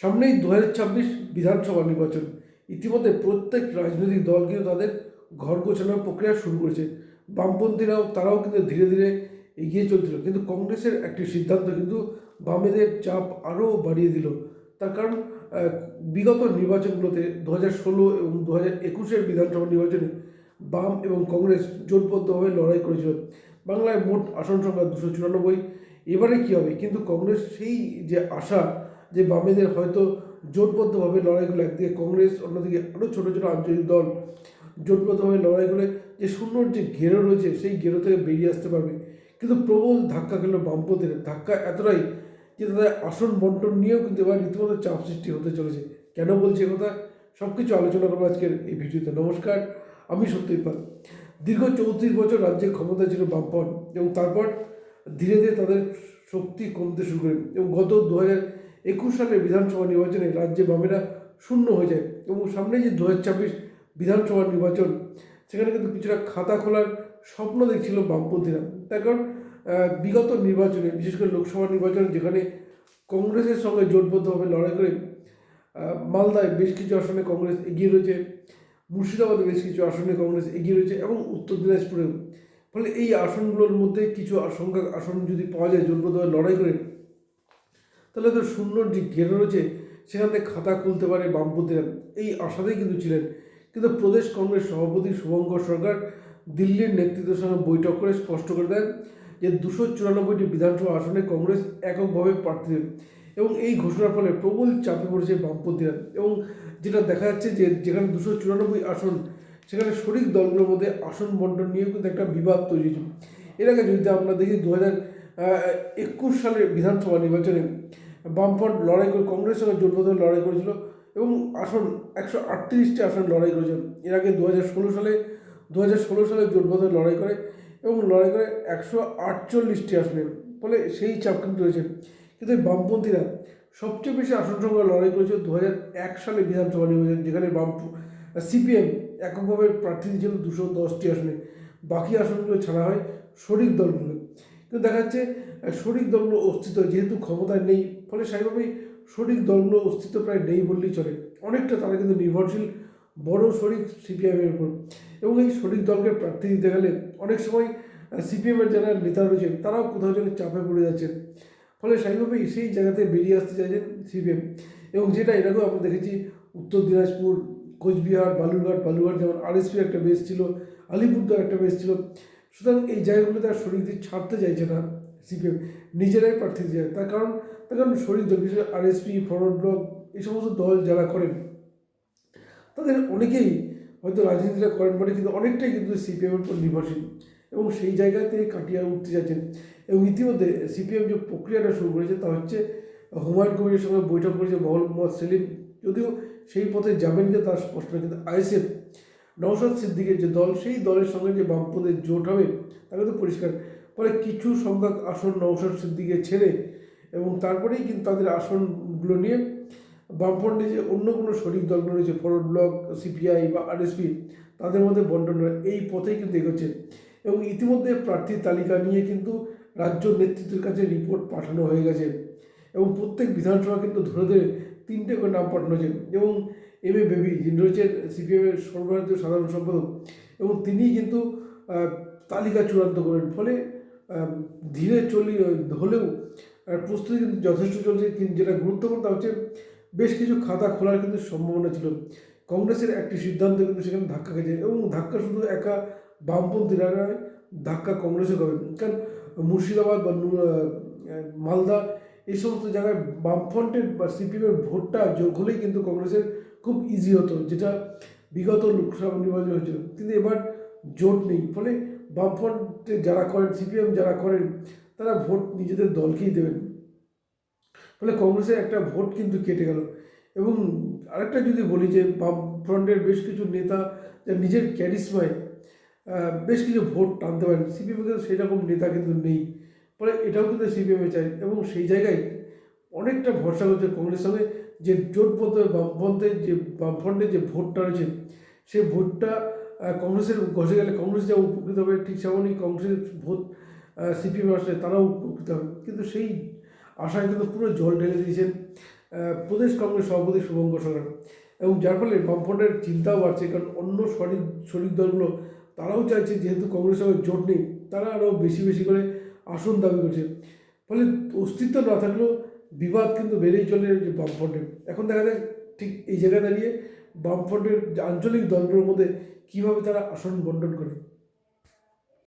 সামনেই দু হাজার ছাব্বিশ বিধানসভা নির্বাচন। ইতিমধ্যে প্রত্যেক রাজনৈতিক দল কিন্তু তাদের ঘর গোছানোর প্রক্রিয়া শুরু করেছে। বামপন্থীরাও, তারাও কিন্তু ধীরে ধীরে এগিয়ে চলছিল। কিন্তু কংগ্রেসের একটি সিদ্ধান্ত কিন্তু বামেদের চাপ আরও বাড়িয়ে দিল। তার কারণ বিগত নির্বাচনগুলোতে দু হাজার ষোলো এবং দু হাজার একুশের বিধানসভা নির্বাচনে বাম এবং কংগ্রেস জোটবদ্ধভাবে লড়াই করেছিল। বাংলায় মোট আসন সংখ্যা দুশো চুরানব্বই। এবারে কী হবে? কিন্তু কংগ্রেস সেই যে আশা যে বামেদের হয়তো জোটবদ্ধভাবে লড়াইগুলো একদিকে কংগ্রেস, অন্যদিকে আরও ছোটো ছোটো আঞ্চলিক দল জোটবদ্ধভাবে লড়াই করে যে শূন্যর যে ঘেরো রয়েছে, সেই ঘেরো থেকে বেরিয়ে আসতে পারবে। কিন্তু প্রবল ধাক্কা খেলো বামপন্থীর। ধাক্কা এতটাই যে তাদের আসন বন্টন নিয়েও কিন্তু এবার রীতিমতো চাপ সৃষ্টি হতে চলেছে। কেন বলছি কথা? সব কিছু আলোচনা করব আজকের এই ভিডিওতে। নমস্কার, আমি সত্যই পাল। দীর্ঘ চৌত্রিশ বছর রাজ্যে ক্ষমতা ছিল বামপন এবং তারপর ধীরে ধীরে তাদের শক্তি কমতে শুরু করে এবং গত দু হাজার একুশ সালের বিধানসভা নির্বাচনে রাজ্যে বামেরা শূন্য হয়ে যায় এবং সামনে যে দু হাজার ছাব্বিশ বিধানসভা নির্বাচন, সেখানে কিন্তু কিছুটা খাতা খোলার স্বপ্ন দেখছিল বামপন্থীরা। তার কারণ বিগত নির্বাচনে, বিশেষ করে লোকসভা নির্বাচনে যেখানে কংগ্রেসের সঙ্গে জোটবদ্ধভাবে লড়াই করে মালদায় বেশ কিছু আসনে কংগ্রেস এগিয়ে রয়েছে, মুর্শিদাবাদে বেশ কিছু আসনে কংগ্রেস এগিয়ে রয়েছে এবং উত্তর দিনাজপুরেও। ফলে এই আসনগুলোর মধ্যে কিছু আশঙ্কা, আসন যদি পাওয়া যায় জোটবদ্ধভাবে লড়াই করে তাহলে তো শূন্যর যে ঘেরো রয়েছে, সেখান থেকে খাতা খুলতে পারে বামপন্থীরা। এই আশাতেই কিন্তু ছিলেন। কিন্তু প্রদেশ কংগ্রেস সভাপতি শুভঙ্কর সরকার দিল্লির নেতৃত্বের সঙ্গে বৈঠক করে স্পষ্ট করে দেন যে দুশো চুরানব্বইটি বিধানসভা আসনে কংগ্রেস এককভাবে প্রার্থী এবং এই ঘোষণার ফলে প্রবল চাপে পড়েছে বামপন্থীরা এবং যেটা দেখা যাচ্ছে যে যেখানে দুশো চুরানব্বই আসন, সেখানে শরিক দলগুলোর মধ্যে আসন বন্টন নিয়েও কিন্তু একটা বিবাদ তৈরি হয়েছে। এর আগে যদি আমরা দেখি দু হাজার একুশ সালের বিধানসভা নির্বাচনে বামফ্রন্ট লড়াই করে কংগ্রেসের সঙ্গে জোটবদ্ধ লড়াই করেছিল এবং আসন একশো আটত্রিশটি আসন লড়াই করেছিল এর আগে দু হাজার ষোলো সালে দু হাজার ষোলো সালে জোটবদ্ধ লড়াই করে এবং লড়াই করে একশো আটচল্লিশটি আসনে। ফলে সেই চাপ কিন্তু রয়েছে। কিন্তু এই বামপন্থীরা সবচেয়ে বেশি আসন সংখ্যা লড়াই করেছিল দু হাজার এক সালে বিধানসভা নির্বাচন, যেখানে বাম সিপিএম এককভাবে প্রার্থী দিয়েছিল দুশো দশটি আসনে। বাকি আসনগুলো ছাড়া হয় শরিক দলগুলো। কিন্তু দেখা যাচ্ছে, শরিক দলগুলো অস্তিত্ব, যেহেতু ক্ষমতায় নেই ফলে স্বাভাবিকভাবেই শরিক দলগুলো অস্তিত্ব প্রায় নেই বললেই চলে। অনেকটা তারা কিন্তু নির্ভরশীল বড় শরিক সিপিএমের উপর। এবং এই শরিক দলকে প্রার্থী দিতে গেলে অনেক সময় সিপিএমের যারা নেতা রয়েছেন, তারাও কোথাও যেন চাপে পড়ে যাচ্ছেন। ফলে স্বাভাবিকভাবেই সেই জায়গাতে বেরিয়ে আসতে চাইছেন সিপিএম। এবং যেটা আগেও আমরা দেখেছি, উত্তর দিনাজপুর, কোচবিহার, বালুরঘাট বালুরঘাট যেমন আরএসপির একটা বেস ছিল, আলিপুরদুয়ার একটা বেস ছিল। সুতরাং এই জায়গাগুলো তারা শরীর ছাড়তে চাইছে না। সিপিএম নিজেরাই প্রার্থী দিতে চায় তার কারণ তার কারণ শরীর দল, বিশেষ আর আরএসপি ফরওয়ার্ড ব্লক, এই সমস্ত দল যারা করেন, তাদের অনেকেই হয়তো রাজনীতিটা করেন বলে কিন্তু অনেকটাই কিন্তু সিপিএমের উপর নির্ভরশীল। এবং সেই জায়গাতে কাটিয়ে উঠতে যাচ্ছেন। এবং ইতিমধ্যে সিপিএম যে প্রক্রিয়াটা শুরু করেছে, তা হচ্ছে হুমায়ুন কবিরের সঙ্গে বৈঠক করেছে মহল, মোহাম্মদ সেলিম। যদিও সেই পথে যাবেন যে তার স্পষ্ট নয়, কিন্তু আইএসএফ, নওশাদ সিদ্দিকের যে দল, সেই দলের সঙ্গে যে বামপন্থের জোট হবে তাকে তো পরিষ্কার। ফলে কিছু সংখ্যক আসন নওশাদ সিদ্দিকে ছেড়ে এবং তারপরেই কিন্তু তাদের আসনগুলো নিয়ে বামফ্রন্টে যে অন্য কোনো শরিক দলগুলো রয়েছে ফরওয়ার্ড ব্লক, সিপিআই বা আরএসপি, তাদের মধ্যে বন্টন এই পথেই কিন্তু এগোচ্ছে। এবং ইতিমধ্যে প্রার্থীর তালিকা নিয়ে কিন্তু রাজ্য নেতৃত্বের কাছে রিপোর্ট পাঠানো হয়ে গেছে। এবং প্রত্যেক বিধানসভা কিন্তু ধরে ধরে তিনটে করে নাম পাঠানো হয়েছে। এবং এম এ বেবি, যিনি রয়েছেন সিপিএমের সর্বভারতীয় সাধারণ সম্পাদক, এবং তিনি কিন্তু তালিকা চূড়ান্ত করেন। ফলে ধীরে চলি হলেও প্রস্তুতি কিন্তু যথেষ্ট চলছে, কিন্তু যেটা গুরুত্বপূর্ণ তা হচ্ছে, বেশ কিছু খাতা খোলার কিন্তু সম্ভাবনা ছিল। কংগ্রেসের একটি সিদ্ধান্ত কিন্তু সেখানে ধাক্কা খেয়েছে, এবং ধাক্কা শুধু একা বামপন্থীরা নয়, ধাক্কা কংগ্রেসও খাবে কারণ মুর্শিদাবাদ বা মালদা, এই সমস্ত জায়গায় বামফ্রন্টের বা সিপিএমের ভোটটা যোগ হলেই কিন্তু কংগ্রেসের খুব ইজি হতো, যেটা বিগত লোকসভা নির্বাচন হয়েছিল। কিন্তু এবার জোট নেই, ফলে বামফ্রন্টে যারা করেন, সিপিএম যারা করেন, তারা ভোট নিজেদের দলকেই দেবেন। ফলে কংগ্রেসের একটা ভোট কিন্তু কেটে গেল। এবং আরেকটা যদি বলি যে, বামফ্রন্টের বেশ কিছু নেতা যার নিজের ক্যারিসমায় বেশ কিছু ভোট টানতে পারেন। সিপিএম কিন্তু সেরকম নেতা কিন্তু নেই। ফলে এটাও কিন্তু সিপিএমে চাই। এবং সেই জায়গায় অনেকটা ভরসা করছে কংগ্রেস সঙ্গে। যে জোটবদ্ধ বামপন্থের যে, বামফ্রন্টের যে ভোটটা রয়েছে সেই ভোটটা কংগ্রেসের ঘষে গেলে কংগ্রেস যেমন উপকৃত হবে, ঠিক সেমনই কংগ্রেসের ভোট সিপিএম আসলে তারাও উপকৃত হবে। কিন্তু সেই আশায় কিন্তু পুরো জল ঢেলে দিয়েছেন প্রদেশ কংগ্রেস সভাপতি শুভঙ্কর সরকার। এবং যার ফলে বামফ্রন্টের চিন্তাও বাড়ছে, কারণ অন্য শরিক শরিক দলগুলো, তারাও চাইছে যেহেতু কংগ্রেস সঙ্গে জোট নেই, তারা আরও বেশি বেশি করে আসন দাবি করছে। ফলে অস্তিত্ব না থাকলেও বিবাদ কিন্তু বেড়েই চলে যে বামফ্রন্টে। এখন দেখা যায় ঠিক এই জায়গায় দাঁড়িয়ে বামফ্রন্টের আঞ্চলিক দলগুলোর মধ্যে কীভাবে তারা আসন বন্টন করে?